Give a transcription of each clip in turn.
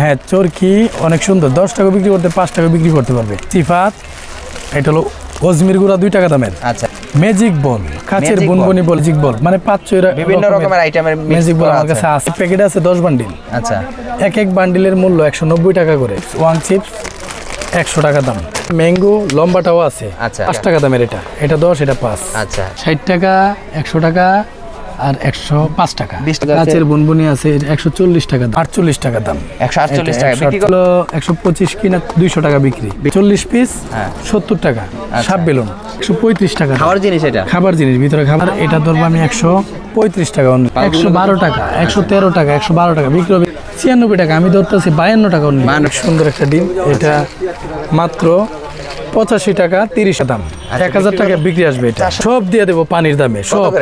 হ্যাঁ চরকি অনেক সুন্দর। দশ টাকা বিক্রি করতে পাঁচ টাকা বিক্রি করতে পারবে। সিফাত এটা হলো অজমির গুড়া দুই টাকা দামের। আচ্ছা। ম্যাজিক বল কাচের বুনবুনি বল ম্যাজিক বল মানে পাঁচ ছয় বিভিন্ন রকমের আইটেমের ম্যাজিক বল আমার কাছে আছে। প্যাকেট আছে দশ বান্ডিল আচ্ছা। এক এক বান্ডিলের মূল্য একশো নব্বই টাকা করে। ওয়ান চিপস একশো টাকা দাম। ম্যাঙ্গো লম্বাটাও আছে। আচ্ছা। পাঁচ টাকা দামের এটা। এটা দশ এটা পাঁচ। আচ্ছা। ষাট টাকা একশো টাকা আর একশো পাঁচ টাকা। 20 টাকা আছে। বুনবুনি আছে একশো চল্লিশ টাকা দাম। আটচল্লিশ টাকা দাম। একশো আটচল্লিশ টাকা একশো বিক্রি হলো একশো পঁচিশ কিনা দুইশো টাকা বিক্রি। চল্লিশ পিস হ্যাঁ। সত্তর টাকা। সাপ বেলুন একশো পঁয়ত্রিশ টাকা। খাওয়ার জিনিস এটা? খাবার জিনিস ভিতরে খাবার। এটা ধরবো আমি একশো পঁয়ত্রিশ টাকা একশো বারো টাকা একশো তেরো টাকা একশো বারো টাকা বিক্রি হবে। ছিয়ানব্বই টাকা আমি ধরতেছি বায়ান্ন টাকা। অনেক সুন্দর একটা ডিম। এটা মাত্র পঁচাশি টাকা তিরিশ দাম। এক হাজার টাকা বিক্রি আসবে এটা। সব দিয়ে দেবো পানির দামে সব।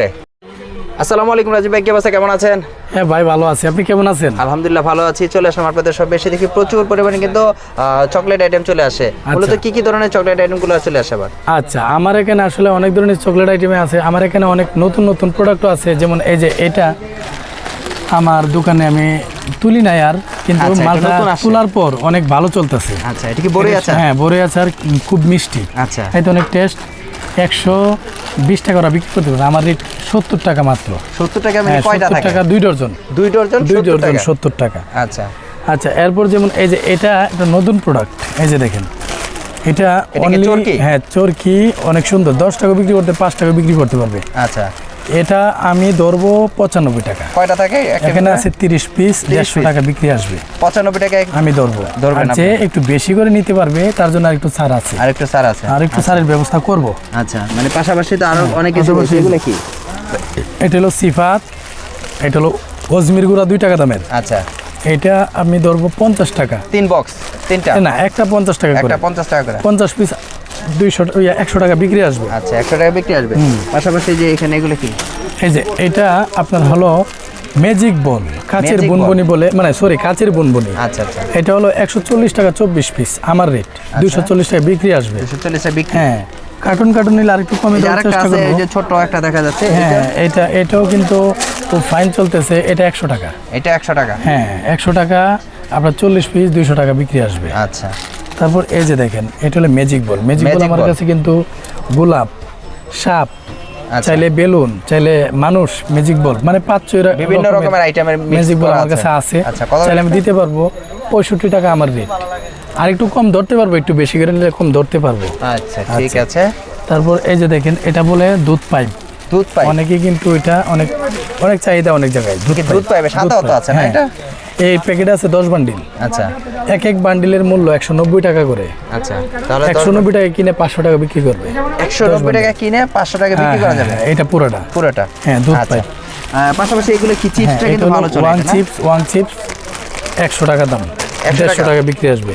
আসসালামু আলাইকুম রাজীব ভাই কি অবস্থা কেমন আছেন? হ্যাঁ ভাই ভালো আছে। আপনি কেমন আছেন? আলহামদুলিল্লাহ ভালো আছি। চলে আসলাম আপনাদের সব বেশি দেখি। প্রচুর পরিমাণে কিন্তু চকলেট আইটেম চলে আসে। মূলত কি কি ধরনের চকলেট আইটেমগুলো চলে আসে আবার? আচ্ছা আমার এখানে আসলে অনেক ধরনের চকলেট আইটেমে আছে। আমার এখানে অনেক নতুন নতুন প্রোডাক্টও আছে। যেমন এই যে এটা আমার দোকানে আমি তুলি নাই আর কিন্তু আচ্ছা, মালটা তোলার পর অনেক ভালো চলতেছে। আচ্ছা এটা কি বড়ই আছে? হ্যাঁ বড়ে আছে আর খুব মিষ্টি। আচ্ছা। তো অনেক টেস্ট একশো বিশ টাকা ওরা বিক্রি করতে আমার রেট সত্তর টাকা মাত্র। সত্তর টাকা মানে হ্যাঁ কয়টা টাকা দুই ডজন। দুই ডজন দুই 70 ডজন। সত্তর টাকা। আচ্ছা। আচ্ছা এরপর যেমন এই যে এটা একটা নতুন প্রোডাক্ট এই যে দেখেন এটা অনলি? হ্যাঁ চরকি অনেক সুন্দর। দশ টাকা বিক্রি করতে পাঁচ টাকা বিক্রি করতে পারবে। আচ্ছা। এটা আমি ধরবো পঁচানব্বই টাকা। কয়টা থাকে? এখানে আছে তিরিশ পিস দেড়শো টাকা বিক্রি আসবে। পঁচানব্বই টাকা আমি ধরবো। ধরবেন যে একটু বেশি করে নিতে পারবে তার জন্য আর একটু ছাড় আছে। আর একটু স্যার আছে। আর একটু ছাড়ের ব্যবস্থা করব। আচ্ছা মানে পাশাপাশি তো আরও অনেক কিছু এগুলো কি? এটা হলো সিফাত এটা হলো অজমির গুঁড়া দুই টাকা দামের। আচ্ছা। এটা আমি ধরবো পঞ্চাশ টাকা। তিন বক্স তিনটা? না একটা পঞ্চাশ টাকা একটা পঞ্চাশ টাকা করে। পঞ্চাশ পিস দুইশো একশো টাকা বিক্রি আসবে। আচ্ছা একশো টাকা বিক্রি আসবে। পাশাপাশি যে এখানে এগুলো কি? এই যে এটা আপনার হলো ম্যাজিক বল কাচের Magic বলে মানে সরি কাচের বুনবুনি। আচ্ছা আচ্ছা। এটা হলো একশো চল্লিশ টাকা চব্বিশ পিস আমার রেট দুইশো চল্লিশ টাকা বিক্রি আসবে। দুশো চল্লিশ টাকা বিক্রি। হ্যাঁ। কার্টুন কার্টুন নিলে আরেকটু কমে দেওয়ার চেষ্টা আছে এই যে ছোট একটা দেখা যাচ্ছে হ্যাঁ এটা এটাও কিন্তু খুব ফাইন চলতেছে এটা একশো টাকা। এটা একশো টাকা। হ্যাঁ একশো টাকা আপনার চল্লিশ পিস দুইশো টাকা বিক্রি আসবে। আচ্ছা। তারপর এই যে দেখেন এটা হলো ম্যাজিক বল ম্যাজিক বল আমার কাছে কিন্তু গোলাপ সাপ আচ্ছা। চাইলে বেলুন চাইলে মানুষ ম্যাজিক বল মানে পাঁচ ছয় বিভিন্ন রকমের আইটেমের ম্যাজিক বল আমার কাছে আছে। আচ্ছা, চাইলে আমি দিতে পারব পঁয়ষট্টি টাকা আমার রেট আর একটু কম ধরতে পারব একটু বেশি করে নিলে কম ধরতে পারব। আচ্ছা ঠিক আছে। তারপর এই যে দেখেন এটা বলে দুধ পাইপ। দুধ পাই অনেকে কিন্তু এটা অনেক অনেক চাহিদা অনেক জায়গায় দুধ পাইপ। দুধ পাইপে। সাদাও তো আছে না হ্যাঁ। এটা? এই প্যাকেট আছে দশ বান্ডিল। আচ্ছা। এক এক বান্ডিলের মূল্য একশো নব্বই টাকা করে। আচ্ছা তাহলে একশো নব্বই টাকা কিনে পাঁচশো টাকা বিক্রি করবে। একশো নব্বই টাকা কিনে পাঁচশো টাকা বিক্রি করা হ্যাঁ, যাবে? হ্যাঁ, এটা পুরোটা। পুরোটা? হ্যাঁ, দুধ পাই পাশাপাশি এগুলো কি হ্যাঁ, চিপসটা কিন্তু ভালো চলে ওয়ান চিপস ওয়ান চিপস একশো টাকা দাম। 100 দেড়শো? টাকা বিক্রি আসবে।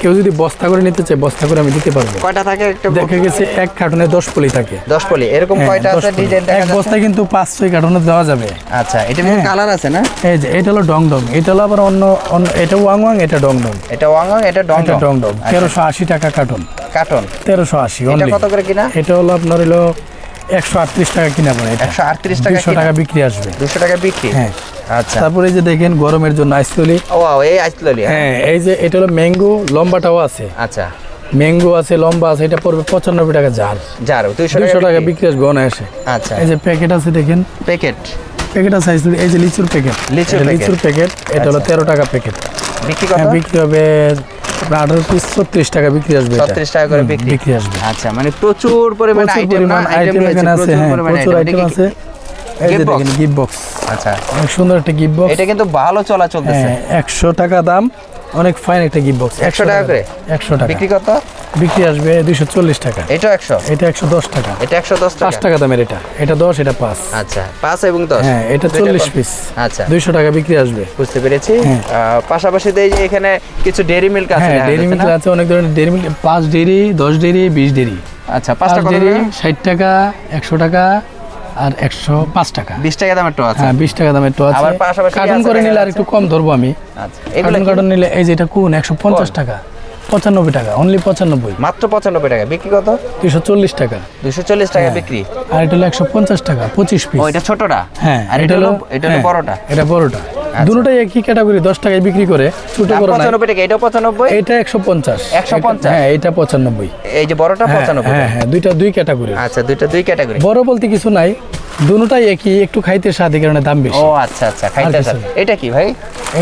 কেউ যদি বস্তা করে নিতে চায় বস্তা করে আমি দিতে পারব। কয়টা থাকে একটা দেখা গেছে এক কার্টনে দশ পলি থাকে। দশ পলি এরকম হ্যাঁ, কয়টা আছে ডিজাইন দেখা এক যাচ্ছে? বস্তায় কিন্তু পাঁচ ছয় কার্টনে দেওয়া যাবে। আচ্ছা এটা হ্যাঁ। কালার আছে না? এই যে এটা হলো ডং ডং এটা হলো আবার অন্য এটা ওয়াং ওয়াং এটা ডং ডং। এটা ওয়াং এটা ডং এটা ডং। ডং তেরোশো আশি টাকা কার্টন। কার্টন? তেরোশো আশি এটা কত করে কিনা? এটা হলো আপনার হলো একশো আটত্রিশ টাকা কিনা পড়ে এটা। একশো আটত্রিশ টাকা দুশো টাকা বিক্রি আসবে। দুশো টাকা বিক্রি? হ্যাঁ। আচ্ছা। তারপরে এই যে দেখেন গরমের জন্য আইসতলি ও এই আইসলি হ্যাঁ। এই যে এটা হলো ম্যাঙ্গো লম্বাটাও আছে। আচ্ছা। ম্যাঙ্গো আছে লম্বা আছে এটা পড়বে পঁচানব্বই টাকা জার যার দুইশো টাকা বিক্রি আসবে অনায়াসে। আচ্ছা। এই যে প্যাকেট আছে দেখেন। প্যাকেট। প্যাকেট আছে এই যে লিচুর প্যাকেট। লিচুর প্যাকেট। এটা হলো তেরো টাকা প্যাকেট। বিক্রি হ্যাঁ বিক্রি হবে আঠারো পিস ছত্রিশ টাকা বিক্রি আসবে ছত্রিশ টাকা করে বিক্রি। আসবে। আচ্ছা মানে প্রচুর পরিমাণ আইটেম আছে হ্যাঁ প্রচুর আইটেম আছে। গিফট বক্স আচ্ছা। অনেক সুন্দর একটা গিফট বক্স এটা কিন্তু ভালো চলা চলতেছে হ্যাঁ একশো টাকা দাম অনেক ফাইন একটা গিফট বক্স 100 টাকা করে? একশো টাকা। বিক্রি কত? বিক্রি আসবে দুইশো চল্লিশ টাকা। এটা একশো? এটা একশো দশ টাকা। এটা একশো দশ পাঁচ টাকা টাকা দামের এটা। এটা দশ এটা পাঁচ। আচ্ছা পাঁচ এবং দশ। হ্যাঁ এটা দুইটা চল্লিশ কত? পিস আচ্ছা। দুইশো টাকা বিক্রি আসবে। বুঝতে পেরেছি। হ্যাঁ। পাশাপাশি যে এখানে কিছু ডেরি মিল্ক আছে হ্যাঁ ডেরি মিল্ক আছে অনেক ধরনের ডেরি মিল্ক পাঁচ ডেরি দশ ডেরি বিশ ডেরি আচ্ছা পাঁচ পাঁচটা ডেরি করে? ষাট টাকা একশো টাকা আর একশো পাঁচ টাকা। বিশ টাকা দামের টো আছে। হ্যাঁ বিশ টাকা দামের টো আছে। কার্টুন করে নিলে আর একটু কম ধরবো আমি। আচ্ছা কার্টুন কার্টুন নিলে এই যে এটা কোন? একশো পঞ্চাশ টাকা। পঁচানব্বই টাকা অনলি পঁচানব্বই। মাত্র পঁচানব্বই টাকা। বিক্রি কত? দুইশো চল্লিশ টাকা। দুশো চল্লিশ টাকা বিক্রি। আর এটা হলো একশো পঞ্চাশ টাকা পঁচিশ পিস ও এটা ছোটটা? হ্যাঁ আর এটা হলো এটা হলো হ্যাঁ, বড়টা? এটা বড়টা। দুটোটাই একই ক্যাটাগরি দশ টাকায় বিক্রি করে ছোট বড় নাই। পঁচানব্বই টাকা এটা 95 এটা একশো পঞ্চাশ। 150? হ্যাঁ এটা পঁচানব্বই। এই যে বড়টা হ্যাঁ পঁচানব্বই হ্যাঁ হ্যাঁ দুইটা দুই ক্যাটাগরি আচ্ছা দুইটা দুই ক্যাটাগরি বড় বলতে কিছু নাই দুটোটাই একই একটু খাইতে স্বাদ কারণে দাম বেশি। ও আচ্ছা আচ্ছা খাইতে না। এটা কি ভাই?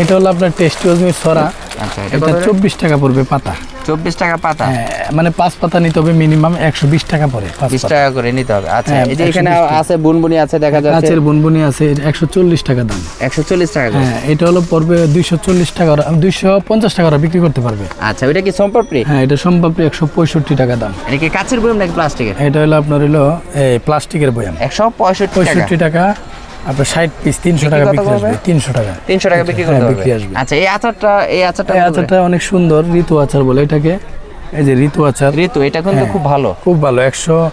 এটা হলো আপনার টেস্টি ওজমি সরা। আচ্ছা এটা এটা চব্বিশ টাকা পড়বে পাতা। চব্বিশ টাকা পাতা? হ্যাঁ মানে পাঁচ পাতা নিতে হবে মিনিমাম একশো বিশ টাকা পড়ে বিশ টাকা করে নিতে হবে। আচ্ছা হ্যাঁ, এই যে এখানে আছে বুনবুনি আছে দেখা যাচ্ছে। গাছের বনবনি আছে একশো চল্লিশ টাকা দাম। একশো চল্লিশ টাকা হ্যাঁ এটা হলো পড়বে দুইশো চল্লিশ টাকা দুইশো পঞ্চাশ টাকা বিক্রি করতে পারবে। আচ্ছা ওইটা কি হ্যাঁ এটা সম্ভাব্য একশো পঁয়ষট্টি টাকা দাম। এটা কি কাছের বয়ম নাকি প্লাস্টিকের? এটা হলো আপনার হলো প্লাস্টিকের বয়াম। একশো পঁয়ষট্টি টাকা। আপনার ষাট পিস তিনশো টাকা বিক্রি আসবে করবে? তিনশো টাকা। তিনশো টাকা বিক্রি হ্যাঁ, করতে হবে। বিক্রি আসবে। আচ্ছা এই আচারটা এই আচারটা এই আচারটা অনেক সুন্দর ঋতু আচার বলে এটাকে। এই যে ঋতু আচার। ঋতু এটা কিন্তু হ্যাঁ। খুব ভালো। খুব ভালো একশো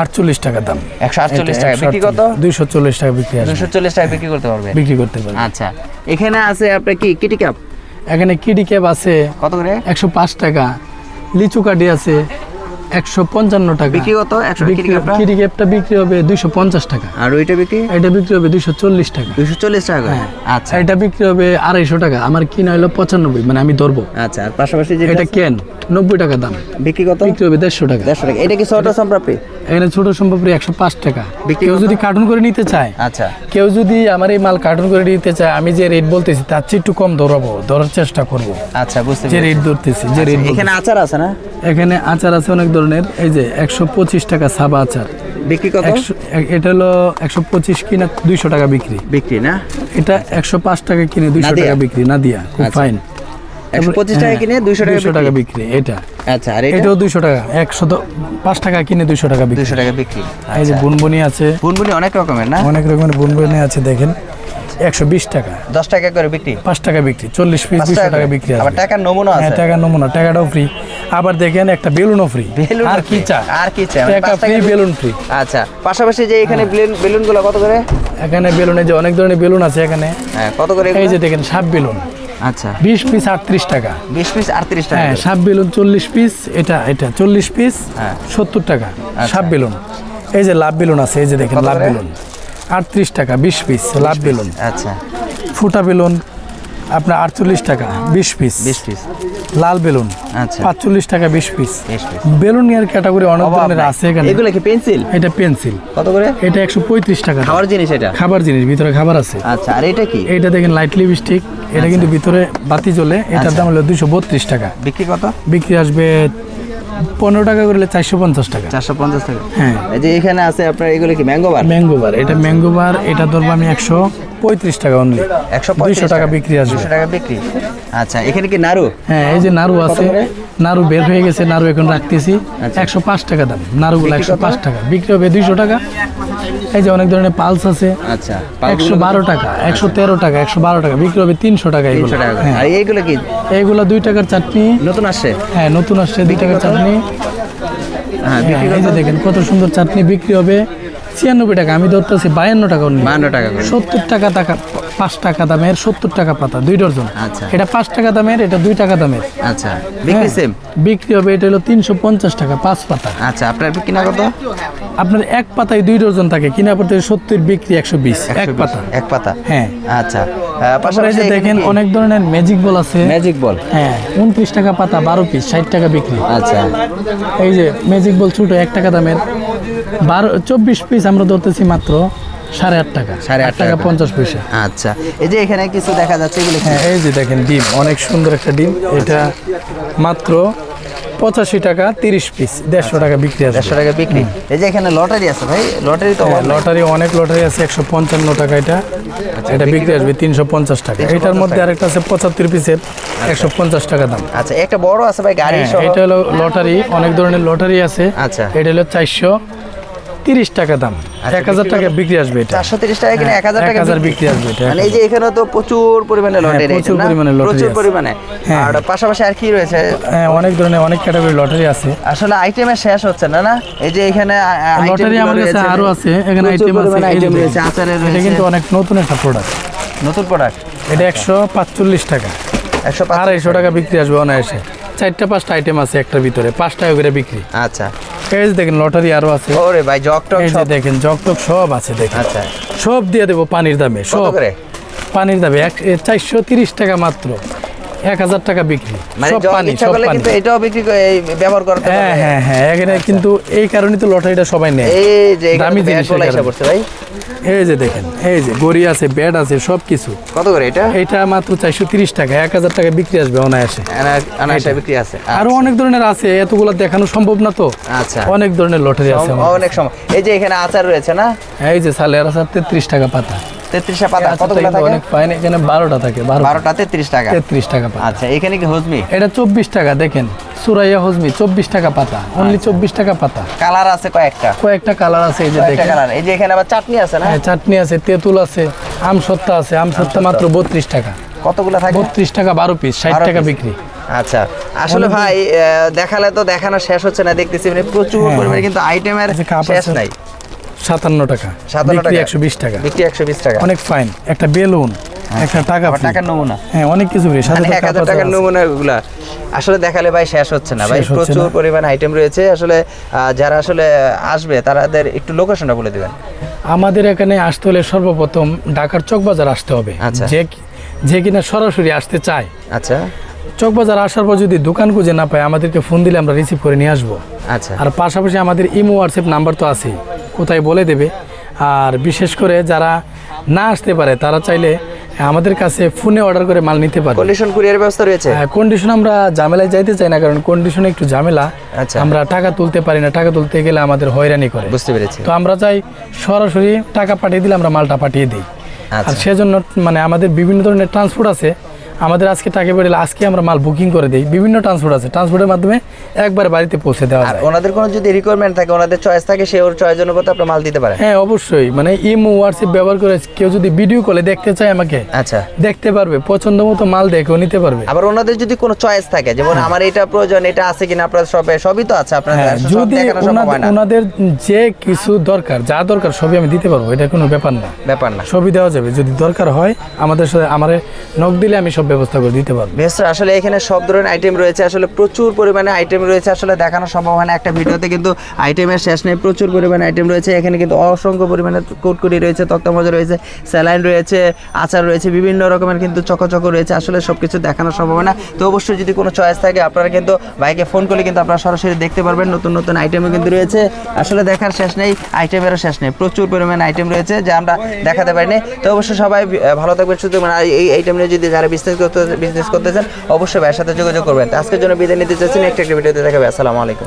আটচল্লিশ টাকা দাম। একশো আটচল্লিশ টাকা বিক্রি কত? দুইশো চল্লিশ টাকা বিক্রি আসবে। দুশো চল্লিশ টাকা বিক্রি করতে পারবে। বিক্রি করতে পারবে। আচ্ছা এখানে আছে আপনার কি কিটি কাপ এখানে কিডি ক্যাপ আছে কত করে? একশো পাঁচ টাকা লিচু কাঠি আছে একশো পঞ্চান্ন টাকা। বিক্রি কত? একশো ক্যাপটা বিক্রি হবে দুইশো পঞ্চাশ টাকা। আর ওইটা বিক্রি? এটা বিক্রি হবে দুইশো চল্লিশ টাকা। দুইশো চল্লিশ টাকা হ্যাঁ। আচ্ছা। এটা বিক্রি হবে আড়াইশো টাকা। আমার কিনা হলো পঁচানব্বই মানে আমি ধরবো। আচ্ছা আর পাশাপাশি এটা কেন? নব্বই টাকা দাম। বিক্রি কত? বিক্রি হবে দেড়শো টাকা। দেড়শো টাকা। এটা কি ছোট সম্প্রাপ্তি এখানে ছোট সম্ভবপুরি একশো পাঁচ টাকা। কেউ যদি কার্টুন করে নিতে চায় আচ্ছা। কেউ যদি আমার এই মাল কার্টুন করে নিতে চায় আমি যে রেট বলতেছি তার চেয়ে একটু কম ধরাবো ধরার চেষ্টা করব। আচ্ছা বুঝতে যে রেট ধরতেছি যে রেট এখানে আচার আছে না? এখানে আচার আছে অনেক ধরনের এই যে একশো পঁচিশ টাকা সাবা আচার। বিক্রি কত? এটা হলো একশো পঁচিশ কিনা দুইশো টাকা বিক্রি। বিক্রি না? এটা একশো পাঁচ টাকা কিনে দুইশো টাকা বিক্রি না দিয়া খুব আচ্ছা। ফাইন টাকা কিনে দুইশো টাকা টাকা বিক্রি এটা। আচ্ছা আর এটা? এটাও দুইশো টাকা একশো দ- পাঁচ টাকা কিনে দুইশো টাকা বিক্রি। দুইশো টাকা বিক্রি। এই যে বুনবুনি আছে। বুনবুনি অনেক রকমের না? অনেক রকমের বুনবুনি আছে দেখেন। একশো বিশ টাকা। দশ টাকা করে বিক্রি? পাঁচ টাকা বিক্রি চল্লিশ পিস দুইশো টাকা বিক্রি আবার টাকার নমুনা হ্যাঁ আছে। টাকা নমুনা টাকাটাও ফ্রি আবার দেখেন একটা বেলুনও ফ্রি বেলুন আর কি চা আর কি চা টাকা ফ্রি বেলুন ফ্রি আচ্ছা পাশাপাশি যে এখানে হ্যাঁ। বেলুনগুলো কত করে? এখানে বেলুনে যে অনেক ধরনের বেলুন আছে এখানে। হ্যাঁ কত করে এই যে দেখেন সাপ বেলুন। আচ্ছা। বিশ পিস আটত্রিশ টাকা। বিশ পিস আটত্রিশ টাকা। হ্যাঁ সাব সাপ বেলুন চল্লিশ পিস এটা এটা চল্লিশ পিস হ্যাঁ। সত্তর টাকা। সাপ বেলুন। এই যে লাভ বেলুন আছে এই যে দেখেন লাভ বেলুন। আটত্রিশ টাকা বিশ পিস লাভ বেলুন। আচ্ছা। ফুটা বেলুন আপনার আটচল্লিশ টাকা বিশ পিস বিশ পিস লাল বেলুন আচ্ছা। পাঁচচল্লিশ টাকা বিশ পিস বেলুন এর ক্যাটাগরি অনেক ধরনের আছে এখানে। এগুলো কি পেন্সিল এটা পেন্সিল কত করে? এটা একশো পঁয়ত্রিশ টাকা। খাবার জিনিস এটা? খাবার জিনিস ভিতরে খাবার আছে। আচ্ছা আর এটা কি? এটা দেখেন লাইট লিপস্টিক এটা কিন্তু ভিতরে বাতি জ্বলে। এটার আচ্ছা। দাম হলো দুশো বত্রিশ টাকা। বিক্রি কত? বিক্রি আসবে পনেরো টাকা করলে চারশো পঞ্চাশ টাকা। চারশো পঞ্চাশ টাকা। হ্যাঁ। এই যে এখানে আছে আপনার এগুলো কি ম্যাঙ্গো বার ম্যাঙ্গো বার এটা ম্যাঙ্গো বার এটা ধরবো আমি একশো। পঁয়ত্রিশ টাকা অনলি একশো দুইশো টাকা বিক্রি আসবে। দুশো টাকা বিক্রি। আচ্ছা এখানে কি নাড়ু? হ্যাঁ এই যে নাড়ু আছে? নাড়ু বের হয়ে গেছে নাড়ু এখন রাখতেছি। আচ্ছা। একশো পাঁচ টাকা দাম নাড়ুগুলো একশো পাঁচ টাকা। বিক্রি হবে দুইশো টাকা। এই যে অনেক ধরনের পালস আছে আচ্ছা একশো বারো টাকা একশো তেরো টাকা একশো বারো টাকা। বিক্রি হবে তিনশো টাকা এগুলো। হ্যাঁ। এইগুলো কি? এইগুলো দুই টাকার চাটনি। নতুন আসছে? হ্যাঁ নতুন আসছে দুই টাকার চাটনি। হ্যাঁ হ্যাঁ, এই যে দেখেন কত সুন্দর চাটনি বিক্রি হবে। ছিয়ানব্বই টাকা আমি ধরতেছি বায়ান্ন টাকা অনলি বান্ন টাকা সত্তর টাকা টাকা পাঁচ টাকা দামের সত্তর টাকা পাতা দুই ডজন। আচ্ছা। এটা পাঁচ টাকা দামের এটা দুই টাকা দামের। আচ্ছা। বিক্রি হ্যাঁ, সেম বিক্রি হবে এটা হলো তিনশো পঞ্চাশ টাকা পাঁচ পাতা। আচ্ছা আপনার বিক্রি না কত? আপনার এক পাতায় দুই ডজন থাকে কিনা পড়তে সত্তর বিক্রি একশো বিশ এক পাতা। এক পাতা? হ্যাঁ। আচ্ছা। পাশাপাশি দেখেন অনেক ধরনের ম্যাজিক বল আছে। ম্যাজিক বল হ্যাঁ উনত্রিশ টাকা পাতা বারো পিস ষাট টাকা বিক্রি। আচ্ছা। এই যে ম্যাজিক বল ছোট এক টাকা দামের। বারো চব্বিশ পিস আমরা ধরতেছি মাত্র সাড়ে আট টাকা। সাড়ে আট টাকা। পঞ্চাশ পয়সা। আচ্ছা এই যে এখানে কিছু দেখা যাচ্ছে এগুলো হ্যাঁ এই যে দেখেন ডিম অনেক সুন্দর একটা ডিম। এটা মাত্র পঁচাশি টাকা তিরিশ পিস দেড়শো টাকা বিক্রি আছে। দেড়শো টাকা বিক্রি। এই যে এখানে লটারি আছে ভাই লটারি তো লটারি অনেক লটারি আছে একশো পঞ্চান্ন টাকা এটা। এটা বিক্রি আসবে তিনশো পঞ্চাশ টাকা। এটার মধ্যে আরেকটা আছে পঁচাত্তর পিসের একশো পঞ্চাশ টাকা দাম। আচ্ছা একটা বড় আছে ভাই গাড়ি হ্যাঁ, এটা হলো লটারি অনেক ধরনের লটারি আছে। আচ্ছা। এটা হলো চারশো তিরিশ টাকা দাম। আচ্ছা, এক হাজার টাকা বিক্রি আসবে এটা। চারশো তিরিশ টাকা কিনে হ্যাঁ, এক হাজার টাকা 1000 বিক্রি। আসবে এটা। মানে এই যে এখানে তো প্রচুর পরিমাণে লটারি প্রচুর আছে না? পরিমাণে lottery প্রচুর পরিমাণে। হ্যাঁ। আর পাশাপাশি আর কি রয়েছে? হ্যাঁ অনেক ধরনের অনেক ক্যাটাগরি লটারি আছে। আসলে আইটেমের শেষ হচ্ছে না না? এই যে এখানে লটারি আমার কাছে আরও আছে এখানে আইটেম আছে আইটেম রয়েছে আচারের এটা রয়েছে। কিন্তু অনেক নতুন একটা প্রোডাক্ট নতুন প্রোডাক্ট এটা একশো পাঁচচল্লিশ টাকা। একশো আড়াইশো টাকা বিক্রি আসবে অনায়াসে। চারটা পাঁচটা আইটেম আছে একটার ভিতরে পাঁচ টাকা করে বিক্রি। আচ্ছা। এই দেখেন লটারি আরও আছে। ওরে ভাই জগ টক সব। দেখেন জগ টক সব আছে দেখেন। আচ্ছা। সব দিয়ে দেবো পানির দামে সব। পানির দামে এক চারশো তিরিশ টাকা মাত্র। এক হাজার টাকা বিক্রি। মানে সব পানি সব পানি। কিন্তু এটাও বিক্রি এই ব্যবহার করতে হ্যাঁ হ্যাঁ হ্যাঁ এখানে কিন্তু এই কারণে তো লটারিটা সবাই নেয়। এই যে দামি। পড়ছে ভাই। এই যে দেখেন এই যে গড়ি আছে ব্যাট আছে সব কিছু কত করে এটা? এইটা মাত্র চারশো তিরিশ টাকা এক হাজার টাকা বিক্রি আসবে অনায়াসে। বিক্রি আছে। আরও অনেক ধরনের আছে এতগুলো দেখানো সম্ভব না তো। আচ্ছা। অনেক ধরনের লটারি আছে অনেক সময় এই যে এখানে আচার রয়েছে না? এই যে সালের আচার তেত্রিশ টাকা পাতা। তেত্রিশটা পাতা কতগুলো থাকে? অনেক ফাইন এখানে বারোটা থাকে বারোটা। তেত্রিশ টাকা। তেত্রিশ টাকা আচ্ছা এখানে কি হজমি? এটা চব্বিশ টাকা দেখেন। সুরাইয়া হজমি চব্বিশ টাকা পাতা। অনলি চব্বিশ টাকা পাতা। কালার আছে কয়েকটা। কয়েকটা কালার আছে এই যে দেখেন। কালার। এই যে এখানে আবার চাটনি আছে না? হ্যাঁ চাটনি আছে তেঁতুল আছে আম সত্তা আছে আম সত্তা মাত্র বত্রিশ টাকা। কতগুলো থাকে? বত্রিশ টাকা বারো পিস ষাট টাকা বিক্রি। আচ্ছা আসলে ভাই দেখালে তো দেখানো শেষ হচ্ছে না দেখতেছি মানে প্রচুর হ্যাঁ। পরিমাণে কিন্তু আইটেমের শেষ। নাই। সাতান্ন টাকা। 57 টাকা। একশো বিশ টাকা। বিক্রি একশো বিশ টাকা। অনেক ফাইন একটা বেলুন একটা টাকা টাকার নমুনা। হ্যাঁ অনেক কিছু। সাথে মানে এক হাজার টাকার আসলে দেখালে ভাই শেষ হচ্ছে না। ভাই প্রচুর পরিমাণ আইটেম রয়েছে। আসলে যারা আসলে আসবে তাদের একটু লোকেশনটা বলে দিবেন। আমাদের এখানে আসতে হলে সর্বপ্রথম ঢাকার চকবাজার আসতে হবে। আচ্ছা। যে যে কিনা সরাসরি আসতে চায়। আচ্ছা। চকবাজার আসার পর যদি দোকান খুঁজে না পায় আমাদেরকে ফোন দিলে আমরা রিসিভ করে নিয়ে আসব। আচ্ছা। আর পাশাপাশি আমাদের ইমো হোয়াটসঅ্যাপ নাম্বার তো আছেই। কোথায় বলে দেবে। আর বিশেষ করে যারা না আসতে পারে তারা চাইলে আমাদের কাছে ফোনে অর্ডার করে মাল নিতে পারে। কন্ডিশন কুরিয়ার ব্যবস্থা রয়েছে? কন্ডিশন আমরা ঝামেলায় যাইতে চাই না কারণ কন্ডিশনে একটু ঝামেলা। আচ্ছা। আমরা টাকা তুলতে পারি না টাকা তুলতে গেলে আমাদের হয়রানি করে। বুঝতে পেরেছি। তো আমরা চাই সরাসরি টাকা পাঠিয়ে দিলে আমরা মালটা পাঠিয়ে দিই। আর আচ্ছা। সেজন্য মানে আমাদের বিভিন্ন ধরনের ট্রান্সপোর্ট আছে আমাদের আজকে টাকা বেরোলে আজকে আমরা মাল বুকিং করে দিই। বিভিন্ন ট্রান্সপোর্ট আছে। ট্রান্সপোর্টের মাধ্যমে একবার বাড়িতে পৌঁছে দেওয়া আর ওনাদের কোনো যদি রিকোয়ারমেন্ট থাকে ওনাদের চয়েস থাকে সে ওর চয়েস অনুপাতে আপনি মাল দিতে পারেন হ্যাঁ অবশ্যই। মানে ইমো হোয়াটসঅ্যাপ ব্যবহার করে কেউ যদি ভিডিও কলে দেখতে চায় আমাকে আচ্ছা। দেখতে পারবে। পছন্দ মতো মাল দেখেও নিতে পারবে। আবার ওনাদের যদি কোনো চয়েস থাকে যেমন আমার এটা প্রয়োজন এটা আছে কিনা আপনার সবে সবই তো আছে আপনার হ্যাঁ যদি হয় ওনাদের যে কিছু দরকার যা দরকার সবই আমি দিতে পারব। এটা কোনো ব্যাপার না। ব্যাপার না। সবই দেওয়া যাবে। যদি দরকার হয় আমাদের সাথে আমার নখ দিলে আমি সব ব্যবস্থা করে দিতে পারব। বেশ আসলে এখানে সব ধরনের আইটেম রয়েছে। আসলে প্রচুর পরিমাণে আইটেম রয়েছে। আসলে দেখানো সম্ভব হয় না একটা ভিডিওতে, কিন্তু আইটেমের শেষ নেই। প্রচুর পরিমাণে আইটেম রয়েছে। এখানে কিন্তু অসংখ্য পরিমাণে কুটকুটি রয়েছে তক্তা মজা রয়েছে, স্যালাইন রয়েছে, আচার রয়েছে, বিভিন্ন রকমের কিন্তু চকচক রয়েছে। আসলে সব কিছু দেখানো সম্ভব না। তো অবশ্যই যদি কোনো চয়েস থাকে, আপনারা কিন্তু বাইকে ফোন করলে কিন্তু আপনারা সরাসরি দেখতে পারবেন। নতুন নতুন আইটেমও কিন্তু রয়েছে। আসলে দেখার শেষ নেই আইটেমেরও শেষ নেই। প্রচুর পরিমাণে আইটেম রয়েছে, যা আমরা দেখাতে পারিনি। তো অবশ্যই সবাই ভালো থাকবেন শুধু মানে এই আইটেম নিয়ে যদি যারা বিজনেস করতে বিজনেস করতে চান, অবশ্যই ভাইয়ের সাথে যোগাযোগ করবেন। আজকের জন্য বিদায় নিতে চাচ্ছি একটা ভিডিওতে দেখাবে আসসালামু আলাইকুম।